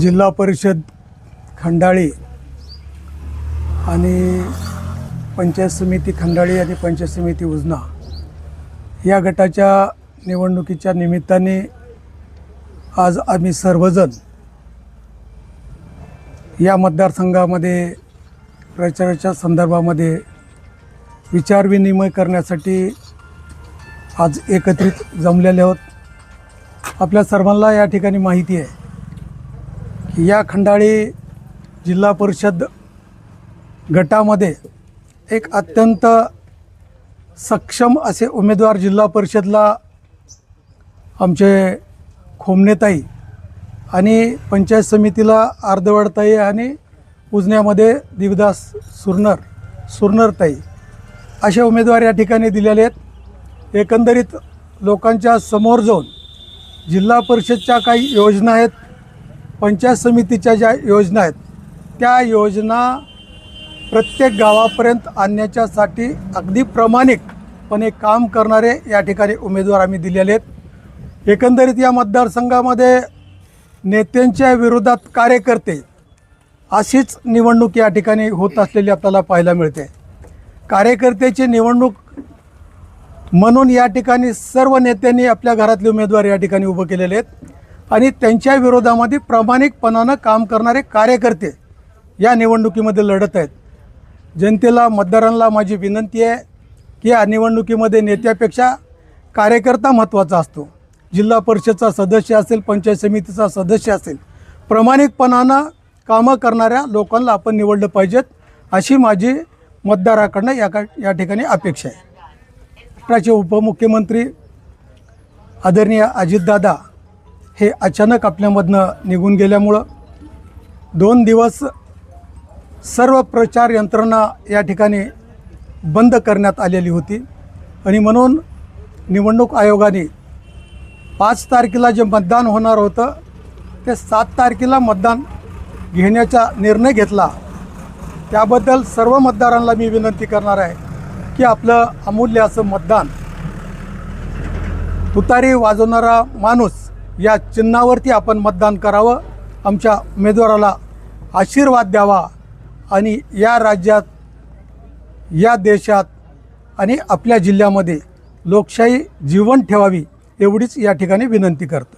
जिल्हा परिषद खंडाळी आणि पंचायत समिती खंडाळी आणि पंचायत समिती उजना या गटाच्या निवडणुकीच्या निमित्ताने आज आम्ही सर्वजण या मतदारसंघामध्ये प्रचाराच्या संदर्भामध्ये विचारविनिमय करण्यासाठी आज एकत्रित जमलेले आहोत. आपल्या सर्वांना या ठिकाणी माहिती आहे. या खंडाळी जिल्हा परिषद गटामध्ये एक अत्यंत सक्षम असे उमेदवार जिल्हा परिषदला आमचे खोमनेताई आणि पंचायत समितीला अर्धवडताई आणि उजण्यामध्ये देवदास सुरनर सुरनरताई असे उमेदवार या ठिकाणी दिलेले आहेत. एकंदरीत लोकांच्या समोर जाऊन जिल्हा परिषदच्या काही योजना आहेत. पंचायत समितीच्या ज्या योजना आहेत त्या योजना प्रत्येक गावापर्यंत आणण्याच्यासाठी अगदी प्रामाणिकपणे काम करणारे या ठिकाणी उमेदवार आम्ही दिलेले आहेत. एकंदरीत या मतदारसंघामध्ये नेत्यांच्या विरोधात कार्यकर्ते अशीच निवडणूक या ठिकाणी होत असलेली आपल्याला पाहायला मिळते. कार्यकर्त्याची निवडणूक म्हणून या ठिकाणी सर्व नेत्यांनी आपल्या घरातले उमेदवार या ठिकाणी उभं केलेले आहेत. आणि त्यांच्या विरोधामध्ये प्रामाणिकपणानं काम करणारे कार्यकर्ते या निवडणुकीमध्ये लढत आहेत. जनतेला मतदारांना माझी विनंती आहे की या निवडणुकीमध्ये नेत्यापेक्षा कार्यकर्ता महत्त्वाचा असतो. जिल्हा परिषदचा सदस्य असेल पंचायत समितीचा सदस्य असेल प्रामाणिकपणानं कामं करणाऱ्या लोकांना आपण निवडलं पाहिजेत अशी माझी मतदाराकडनं या का या ठिकाणी अपेक्षा आहे. महाराष्ट्राचे उपमुख्यमंत्री आदरणीय अजितदादा हे अचानक आपल्यामधनं निघून गेल्यामुळं दोन दिवस सर्व प्रचार यंत्रणा या ठिकाणी बंद करण्यात आलेली होती. आणि म्हणून निवडणूक आयोगाने पाच तारखेला जे मतदान होणार होतं ते सात तारखेला मतदान घेण्याचा निर्णय घेतला. त्याबद्दल सर्व मतदारांना मी विनंती करणार आहे की आपलं अमूल्य असं मतदान तुतारी वाजवणारा माणूस या चिन्हावरती आपण मतदान करावं आमच्या उमेदवाराला आशीर्वाद द्यावा आणि या राज्यात या देशात आणि आपल्या जिल्ह्यामध्ये लोकशाही जीवन ठेवावी एवढीच या ठिकाणी विनंती करतो.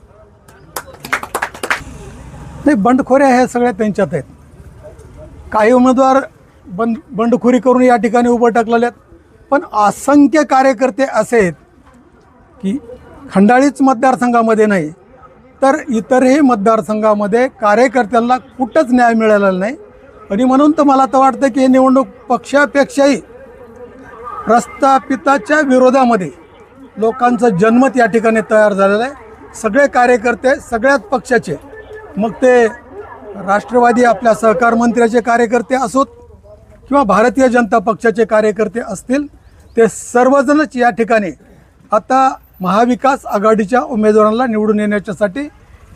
नाही बंडखोऱ्या ह्या सगळ्या त्यांच्यात आहेत. काही उमेदवार बंड बंडखोरी करून या ठिकाणी उभं टाकलेले आहेत. पण असंख्य कार्यकर्ते असे आहेत की खंडाळीच मतदारसंघामध्ये नाही तर इतरही मतदारसंघामध्ये कार्यकर्त्यांना कुठंच न्याय मिळालेला नाही. आणि म्हणून तर मला तर वाटतं की हे निवडणूक पक्षापेक्षाही प्रस्थापिताच्या विरोधामध्ये लोकांचं जनमत या ठिकाणी तयार झालेलं आहे. सगळे कार्यकर्ते सगळ्याच पक्षाचे मग ते राष्ट्रवादी आपल्या सहकार मंत्र्याचे कार्यकर्ते असोत किंवा भारतीय जनता पक्षाचे कार्यकर्ते असतील ते सर्वजणच या ठिकाणी आता महाविकास आघाडीच्या उमेदवारांना निवडून येण्याच्यासाठी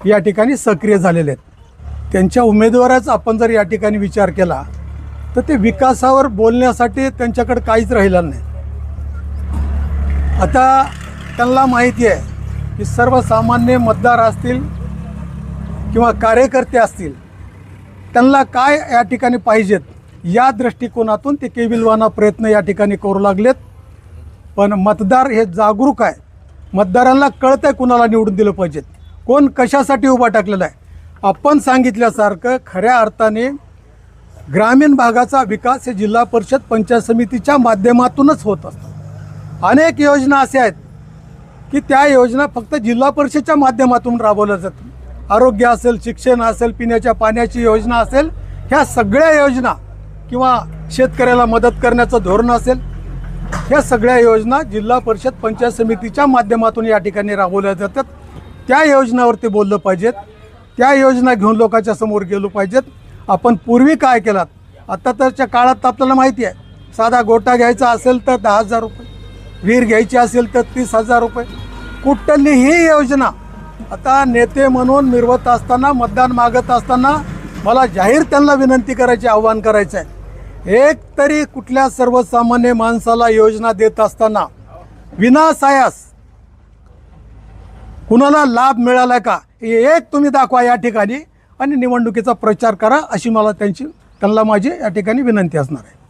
या ठिकाणी सक्रिय झालेले आहेत. त्यांच्या उमेदवाराचा आपण जर या ठिकाणी विचार केला तर ते विकासावर बोलण्यासाठी त्यांच्याकडे काहीच राहिलं नाही. आता त्यांना माहिती आहे की सर्वसामान्य मतदार असतील किंवा कार्यकर्ते असतील त्यांना काय या ठिकाणी पाहिजेत या दृष्टिकोनातून ते केविलवाना प्रयत्न या ठिकाणी करू लागलेत. पण मतदार हे जागरूक आहे मतदारांना कळतं आहे कुणाला निवडून दिलं पाहिजेत. कोण कशासाठी उभा टाकलेला आहे? आपण सांगितल्यासारखं खऱ्या अर्थाने ग्रामीण भागाचा विकास हे जिल्हा परिषद पंचायत समितीच्या माध्यमातूनच होत असतो. अनेक योजना अशा आहेत की त्या योजना फक्त जिल्हा परिषदच्या माध्यमातून राबवल्या जातात. आरोग्य असेल शिक्षण असेल पिण्याच्या पाण्याची योजना असेल ह्या सगळ्या योजना किंवा शेतकऱ्याला मदत करण्याचं धोरण असेल ह्या सगळ्या योजना जिल्हा परिषद पंचायत समितीच्या माध्यमातून या ठिकाणी राबवल्या जातात. त्या योजनावरती बोललं पाहिजेत. त्या योजना घेऊन लोकांच्या समोर गेलो पाहिजेत. आपण पूर्वी काय केलात? आता तरच्या काळात तर आपल्याला माहिती आहे. साधा गोटा घ्यायचा असेल तर दहा हजार रुपये. विहीर घ्यायची असेल तर तीस हजार रुपये. कुठलीही योजना. आता नेते म्हणून मिरवत असताना मतदान मागत असताना मला जाहीर त्यांना विनंती करायची आव्हान करायचं आहे. एक तरी कुठल्या सर्वसामान्य माणसाला योजना देत असताना विनासायास कुणाला लाभ मिळाला का? हे एक तुम्ही दाखवा या ठिकाणी आणि निवडणुकीचा प्रचार करा अशी मला त्यांची त्यांना माझी या ठिकाणी विनंती असणार आहे.